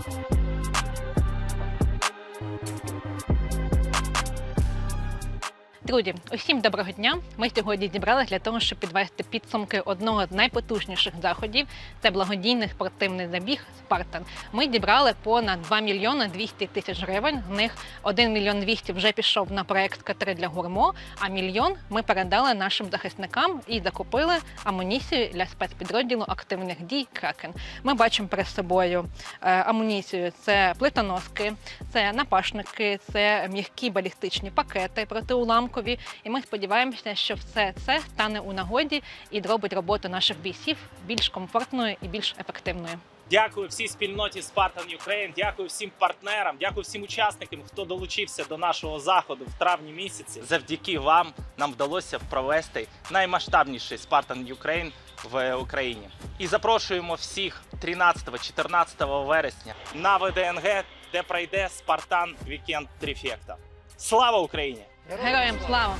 Thank you. Друзі, усім доброго дня. Ми сьогодні зібралися для того, щоб підвести підсумки одного з найпотужніших заходів. Це благодійний спортивний забіг Спартан. Ми зібрали понад 2 мільйони 200 тисяч гривень. З них 1 мільйон 200 вже пішов на проект Катери для гурмо, а мільйон ми передали нашим захисникам і закупили амуніцію для спецпідрозділу активних дій Кракен. Ми бачимо перед собою е, амуніцію: це плитоноски, це напашники, це м'які балістичні пакети протиуламкові. І ми сподіваємося, що все це стане у нагоді і зробить роботу наших бійців більш комфортною і більш ефективною. Дякую всій спільноті Spartan Ukraine, дякую всім партнерам, дякую всім учасникам, хто долучився до нашого заходу в травні місяці. Завдяки вам нам вдалося провести наймасштабніший Spartan Ukraine в Україні. І запрошуємо всіх 13-14 вересня на ВДНГ, де пройде Спартан Вікенд Тріфекта. Слава Україні! Героям слава!